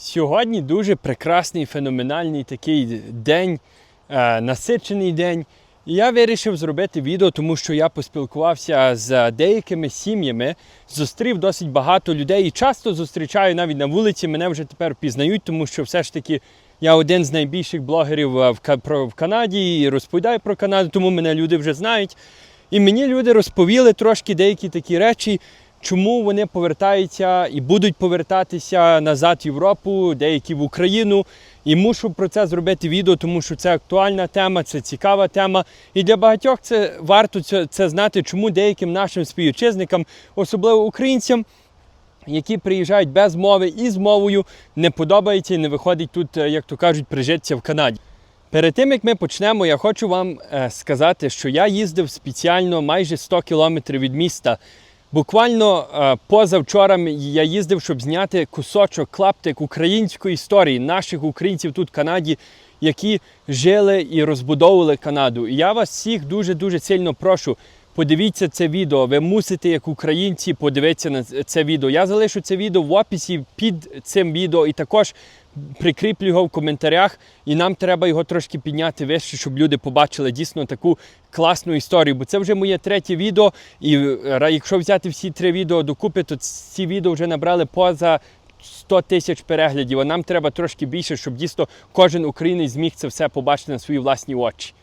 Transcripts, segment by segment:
Сьогодні дуже прекрасний, феноменальний такий день, е, насичений день. І я вирішив зробити відео, тому що я поспілкувався з деякими сім'ями, зустрів досить багато людей і часто зустрічаю навіть на вулиці. Мене вже тепер пізнають, тому що все ж таки я один з найбільших блогерів е, в, Канаді і розповідаю про Канаду, тому мене люди вже знають. І мені люди розповіли трошки деякі такі речі, чому вони повертаються і будуть повертатися назад в Європу, деякі в Україну. І мушу про це зробити відео, тому що це актуальна тема, це цікава тема. І для багатьох це варто це, це знати, чому деяким нашим співвітчизникам, особливо українцям, які приїжджають без мови і з мовою, не подобається і не виходить тут, е, як то кажуть, прижитися в Канаді. Перед тим як ми почнемо, я хочу вам е, сказати, що я їздив спеціально майже 100 кілометрів від міста. Буквально е, позавчора я їздив, щоб зняти кусочок, клаптик української історії наших українців тут в Канаді, які жили і розбудовували Канаду. І я вас всіх дуже дуже сильно прошу. Подивіться це відео. Ви мусите, як українці, подивитися на це відео. Я залишу це відео в описі під цим відео і також прикріплю його в коментарях. І нам треба його трошки підняти вище, щоб люди побачили дійсно таку класну історію. Бо це вже моє третє відео. І е, якщо взяти всі три відео докупи, то ці відео вже набрали поза 100 тисяч переглядів. А нам треба трошки більше, щоб дійсно кожен українець зміг це все побачити на свої власні очі.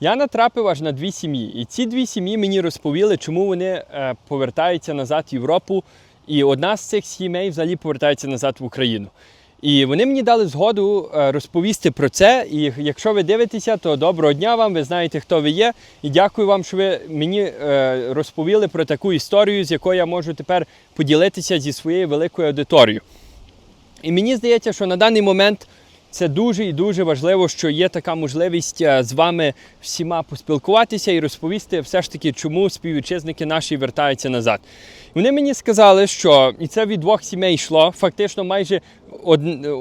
Я натрапив аж на дві сім'ї. І ці дві сім'ї мені розповіли, чому вони е, повертаються назад в Європу. І одна з цих сімей взагалі повертається назад в Україну. І вони мені дали згоду е, розповісти про це. І якщо ви дивитеся, то доброго дня вам, ви знаєте, хто ви є. І дякую вам, що ви мені е, розповіли про таку історію, з якою я можу тепер поділитися зі своєю великою аудиторією. І мені здається, що на даний момент це дуже і дуже важливо, що є така можливість е, з вами всіма поспілкуватися і розповісти все ж таки, чому співвітчизники наші вертаються назад. Вони мені сказали, що і це від двох сімей йшло, фактично майже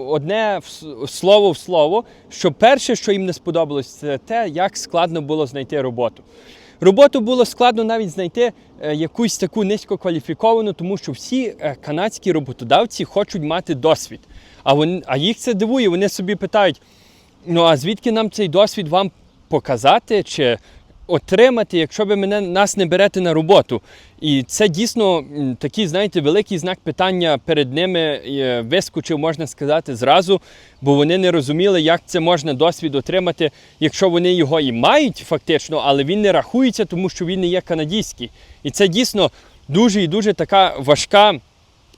одне слово в слово. Що перше, що їм не сподобалось, це те, як складно було знайти роботу. Роботу було складно навіть знайти е, якусь таку низькокваліфіковану, тому що всі е, канадські роботодавці хочуть мати досвід. А, вони, а їх це дивує. Вони собі питають: ну а звідки нам цей досвід вам показати чи отримати, якщо ви мене нас не берете на роботу? І це дійсно такий, знаєте, великий знак питання перед ними е, вискочив, можна сказати, зразу, бо вони не розуміли, як це можна досвід отримати, якщо вони його і мають фактично, але він не рахується, тому що він не є канадський. І це дійсно дуже і дуже така важка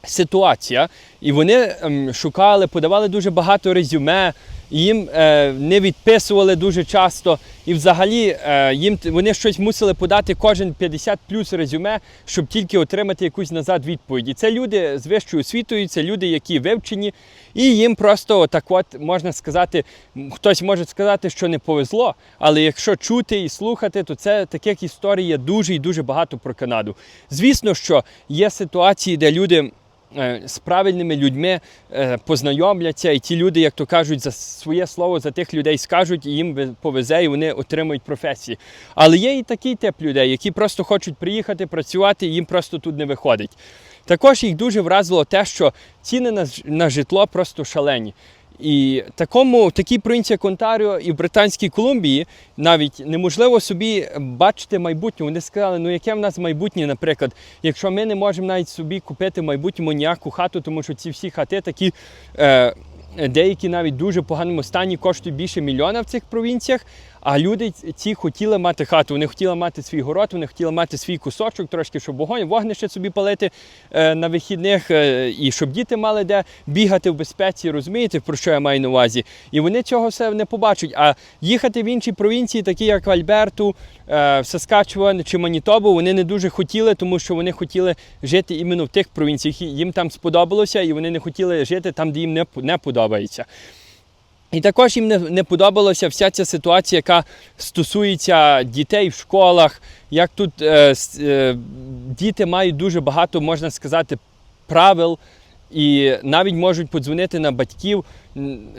ситуація. І вони ем, шукали, подавали дуже багато резюме, їм е, не відписували дуже часто. І взагалі е, їм вони щось мусили подати кожен 50 плюс резюме, щоб тільки отримати якусь назад відповідь. І це люди з вищою освітою, це люди, які вивчені, і їм просто так от можна сказати, хтось може сказати, що не повезло, але якщо чути і слухати, то це таких історій є дуже і дуже багато про Канаду. Звісно, що є ситуації, де люди з правильними людьми е, познайомляться, і ті люди, як то кажуть, за своє слово за тих людей скажуть, і їм повезе, і вони отримують професії. Але є і такий тип людей, які просто хочуть приїхати працювати, і їм просто тут не виходить. Також їх дуже вразило те, що ціни на житло просто шалені. І такому, такій провінції, як Онтаріо і в Британській Колумбії навіть неможливо собі бачити майбутнє. Вони сказали, ну яке в нас майбутнє, наприклад, якщо ми не можемо навіть собі купити майбутньому ніяку хату, тому що ці всі хати такі. Е, Деякі навіть дуже поганому стані коштують більше мільйона в цих провінціях. А люди ці хотіли мати хату, вони хотіли мати свій город, вони хотіли мати свій кусочок, трошки, щоб вогонь, вогнище собі палити е, на вихідних, е, і щоб діти мали де бігати в безпеці, розумієте, про що я маю на увазі. І вони цього все не побачать. А їхати в інші провінції, такі як Альберту, е, в Саскачеван чи Манітобу, вони не дуже хотіли, тому що вони хотіли жити іменно в тих провінціях. Їм там сподобалося, і вони не хотіли жити там, де їм не подобається. І також їм не, не подобалася вся ця ситуація, яка стосується дітей в школах, як тут е, е, діти мають дуже багато, можна сказати, правил. І навіть можуть подзвонити на батьків,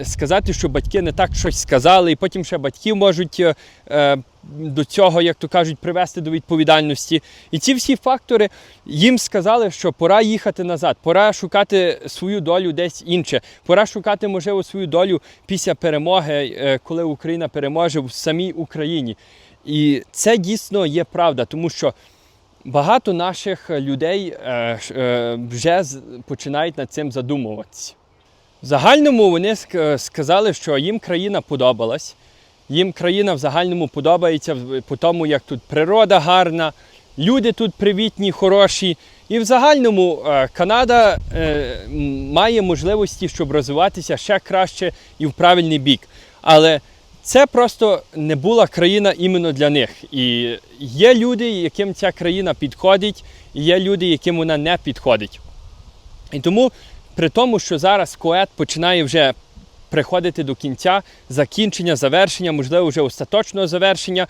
сказати, що батьки не так щось сказали, і потім ще батьків можуть е, е, до цього, як то кажуть, привести до відповідальності. І ці всі фактори їм сказали, що пора їхати назад, пора шукати свою долю десь інше, пора шукати, можливо, свою долю після перемоги, е, коли Україна переможе в самій Україні. І це дійсно є правда, тому що багато наших людей е, е, вже починають над цим задумуватися. В загальному вони сказали, що їм країна подобалась. Їм країна в загальному подобається по тому, як тут природа гарна, люди тут привітні, хороші. І в загальному е, Канада е, має можливості, щоб розвиватися ще краще і в правильний бік. Але це просто не була країна іменно для них. І є люди, яким ця країна підходить, і є люди, яким вона не підходить. І тому, при тому, що зараз Коет починає вже приходити до кінця, закінчення, завершення, можливо, вже остаточного завершення,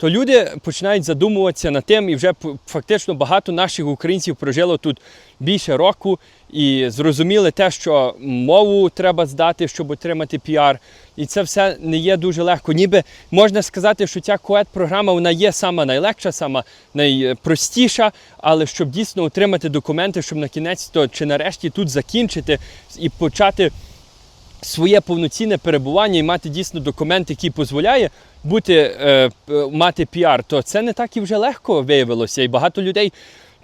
то люди починають задумуватися над тим, і вже фактично багато наших українців прожило тут більше року і зрозуміли те, що мову треба здати, щоб отримати піар. І це все не є дуже легко. Ніби можна сказати, що ця коет-програма вона є сама найлегша, сама найпростіша, але щоб дійсно отримати документи, щоб на кінець то чи нарешті тут закінчити і почати своє повноцінне перебування і мати дійсно документ, який дозволяє бути, е, мати піар, то це не так і вже легко виявилося. І багато людей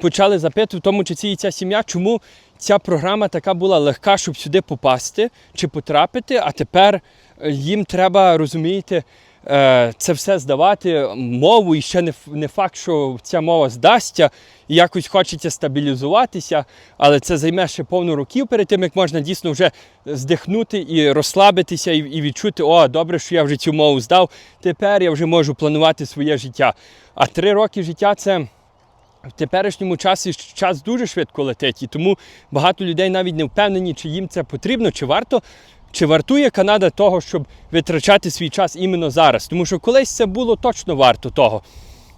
почали запитувати, в тому числі і ця сім'я, чому ця програма така була легка, щоб сюди попасти чи потрапити, а тепер е, їм треба, розумієте, це все здавати, мову, і ще не, не факт, що ця мова здасться, і якось хочеться стабілізуватися, але це займе ще повно років перед тим, як можна дійсно вже здихнути і розслабитися, і, і відчути, о, добре, що я вже цю мову здав, тепер я вже можу планувати своє життя. А три роки життя це. В теперішньому часі час дуже швидко летить, і тому багато людей навіть не впевнені, чи їм це потрібно, чи варто, чи вартує Канада того, щоб витрачати свій час іменно зараз. Тому що колись це було точно варто того.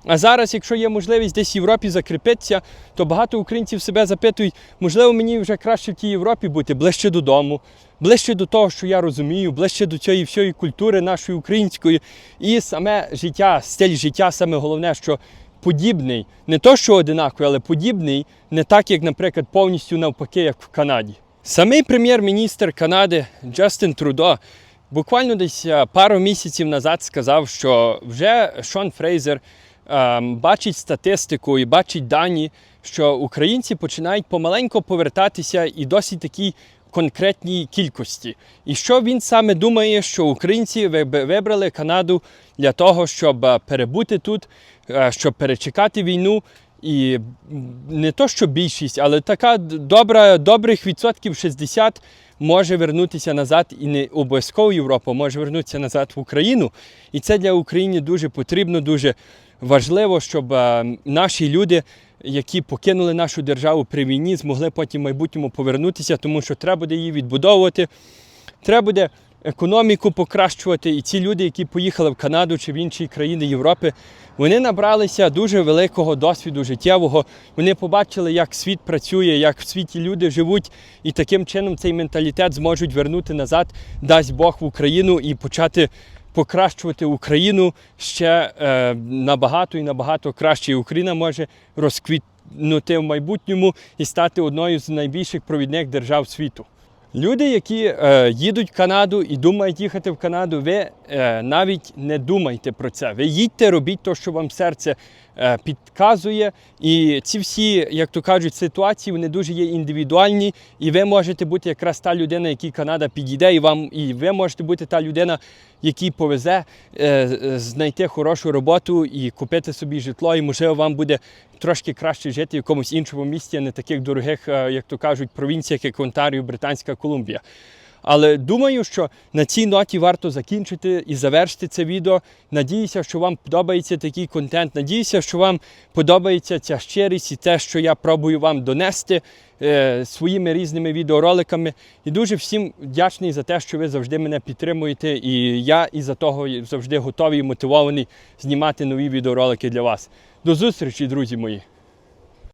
А зараз, якщо є можливість десь в Європі закріпитися, то багато українців себе запитують, можливо, мені вже краще в тій Європі бути ближче додому, ближче до того, що я розумію, ближче до цієї всієї культури нашої української. І саме життя, стиль життя, саме головне, що подібний, не то, що одинаковий, але подібний, не так, як, наприклад, повністю навпаки, як в Канаді. Самий прем'єр-міністр Канади Джастин Трудо буквально десь е, пару місяців назад сказав, що вже Шон Фрейзер ем, бачить статистику і бачить дані, що українці починають помаленько повертатися і досить такій конкретній кількості. І що він саме думає, що українці вибрали Канаду для того, щоб е, перебути тут, е, щоб перечекати війну. І не то, що більшість, але така добра, добрих відсотків 60 може вернутися назад, і не обов'язково Європа може вернутися назад в Україну. І це для України дуже потрібно, дуже важливо, щоб е, наші люди, які покинули нашу державу при війні, змогли потім в майбутньому повернутися, тому що треба буде її відбудовувати. Треба буде економіку покращувати. І ці люди, які поїхали в Канаду чи в інші країни Європи, вони набралися дуже великого досвіду життєвого. Вони побачили, як світ працює, як в світі люди живуть, і таким чином цей менталітет зможуть вернути назад, дасть Бог в Україну і почати. Покращувати Україну ще е, набагато і набагато краще. І Україна може розквітнути в майбутньому і стати одною з найбільших провідних держав світу. Люди, які е, їдуть в Канаду і думають їхати в Канаду, ви е, навіть не думайте про це. Ви їдьте, робіть те, що вам серце підказує. І ці всі, як то кажуть, ситуації вони дуже є індивідуальні, і ви можете бути якраз та людина, якій Канада підійде, і вам, і ви можете бути та людина, якій повезе е, е, знайти хорошу роботу і купити собі житло, і можливо вам буде трошки краще жити в якомусь іншому місті, а не таких дорогих, е, як то кажуть, провінціях, як Онтаріо, Британська Колумбія. Але думаю, що на цій ноті варто закінчити і завершити це відео. Надіюся, що вам подобається такий контент. Надіюся, що вам подобається ця щирість і те, що я пробую вам донести е, своїми різними відеороликами. І дуже всім вдячний за те, що ви завжди мене підтримуєте. І я із за того завжди готовий і мотивований знімати нові відеоролики для вас. До зустрічі, друзі мої!